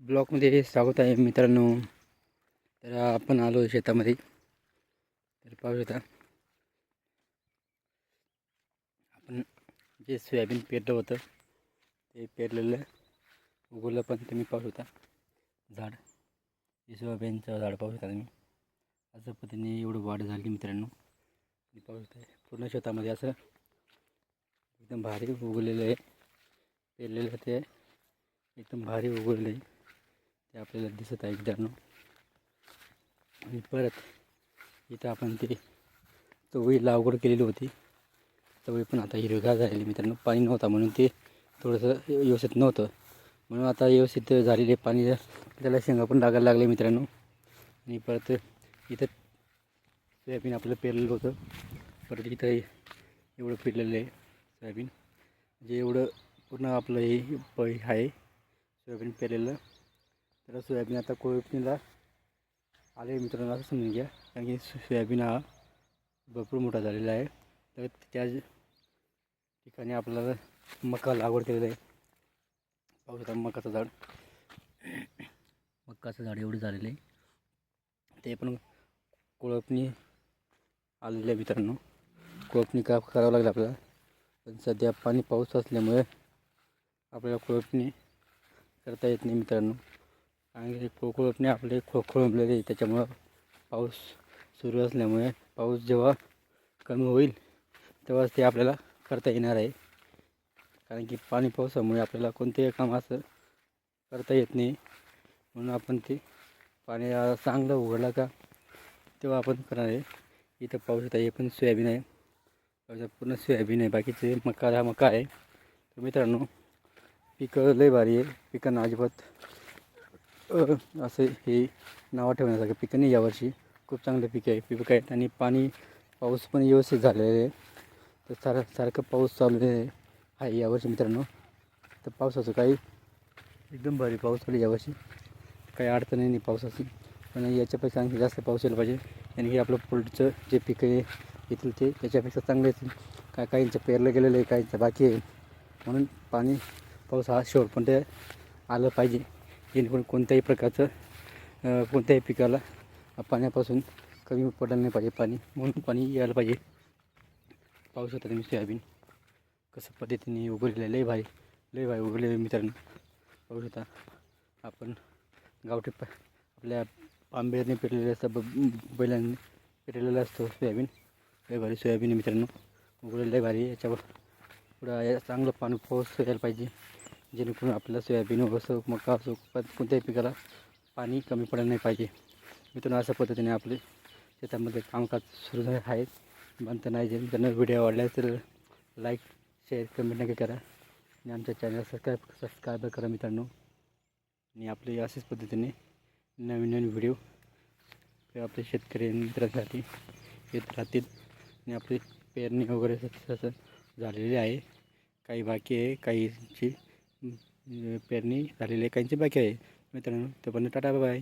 ब्लॉकमध्ये स्वागत आहे मित्रांनो. तर आपण आलो आहे शेतामध्ये. तर पाहू शकता. आपण जे सोयाबीन पेरलं होतं ते पेरलेलं उगवलं पण तुम्ही पाहू शकता. झाड. हे सोयाबीनचं झाड पाहू शकता तुम्ही. असं पद्धतीने एवढं वाढ झाली मित्रांनो. मी पाहू शकता पूर्ण शेतामध्ये असं एकदम भारी उगवलेलं आहे. पेरलेलं ते एकदम भारी उगवलेलं आहे. ते आपल्याला दिसत आहे मित्रांनो. आणि परत इथं आपण ते चवळी लागवड केलेली होती. चवळी पण आता हिरवीगार झालेली मित्रांनो. पाणी नव्हता म्हणून ते थोडंसं व्यवस्थित नव्हतं. म्हणून आता व्यवस्थित झालेले पाणी त्याला शेंगा पण लागायला लागले मित्रांनो. आणि परत इथं सोयाबीन आपलं पेरलेलं होतं. परत इथं एवढं पेरलेलं आहे सोयाबीन. म्हणजे एवढं पूर्ण आपलं हे आहे सोयाबीन पेरलेलं. तर सोयाबीन आता कोळपणीला आले मित्रांनो असं समजून घ्या. कारण की सोयाबीन हा भरपूर मोठा झालेला आहे. तर त्याच ठिकाणी आपल्याला मका लागवड केलेला आहे. पाहू शकता मकाचं झाड. मकाचं झाड एवढं झालेलं आहे. ते पण कोळपणी आलेलं आहे मित्रांनो. कोळपणी का करावं लागलं आपल्याला? पण सध्या पाणी पाऊस असल्यामुळे आपल्याला कोळपणी करता येत नाही मित्रांनो. कारण की को कोळपणी आपले खो खोळंबलेले आहे. त्याच्यामुळं पाऊस सुरू असल्यामुळे पाऊस जेव्हा कमी होईल तेव्हाच ते आपल्याला करता येणार आहे. कारण की पाणी पावसामुळे आपल्याला कोणतेही काम असं करता येत नाही. म्हणून आपण ते पाणी चांगलं उघडलं का तेव्हा आपण करणार आहे. इथं पाऊस येत आहे पण सोयाबीन आहे. पावसात पूर्ण सोयाबीन आहे. बाकीचे मका हा मका आहे. तर मित्रांनो पिकं लय भारी आहे. पिकांना अजिबात असं हे नावं ठेवण्यासारखं पिकं नाही यावर्षी. खूप चांगले पिकं आहे. पिकं आहेत आणि पाणी पाऊस पण व्यवस्थित झालेला आहे. तर सार सारखं पाऊस चालू आहे. आहे यावर्षी मित्रांनो. तर पावसाचं काही एकदम भारी पाऊस चालू यावर्षी. काही अडचण नाही पावसाची. पण याच्यापेक्षा आणखी जास्त पाऊस यायला पाहिजे. आणि हे आपलं पुढचं जे पिकं आहे येतील ते त्याच्यापेक्षा चांगले येतील. काय काहींचं पेरलं गेलेलं आहे काहींचं बाकी आहे. म्हणून पाणी पाऊस हा शेवटपर्यंत आलं पाहिजे. जेणेकरून कोणत्याही प्रकारचं कोणत्याही पिकाला पाण्यापासून कमी पडायला नाही पाहिजे पाणी म्हणून पाणी यायला पाहिजे. पाऊस होता तुम्ही सोयाबीन कसं पद्धतीने उघडलेलं आहे. लय भारी लय भारी उगवलेलं मित्रांनो. पाऊस होता आपण गावठी प आपल्या आंब्याने पेरलेलं असतं ब बैलांनी पेरलेलं असतो सोयाबीन. लय भारी सोयाबीन मित्रांनो. उगवलेलं लय भारी याच्यावर पुढं या चांगलं पाणी पाऊस यायला पाहिजे. जेणेकरून आपल्याला सोयाबीन असो मका असो कोणत्याही पिकाला पाणी कमी पडायला नाही पाहिजे. मित्रांनो अशा पद्धतीने आपले शेतामध्ये कामकाज सुरू झाले आहेत बनतं नाही जे त्यांना व्हिडिओ आवडला तर लाईक शेअर कमेंट नक्की करा. आणि आमच्या चॅनल सबस्क्राईब सबस्क्राईब करा मित्रांनो. आणि आपले अशाच पद्धतीने नवीन नवीन व्हिडिओ आपले शेतकरी मित्रांसाठी येत राहतील. आणि आपली पेरणी वगैरे झालेली आहे. काही बाकी आहे काहीची पेरणी झालेली आहे. काहींची बाकी आहे. मित्रांनो तोपर्यंत पण टाटा बाय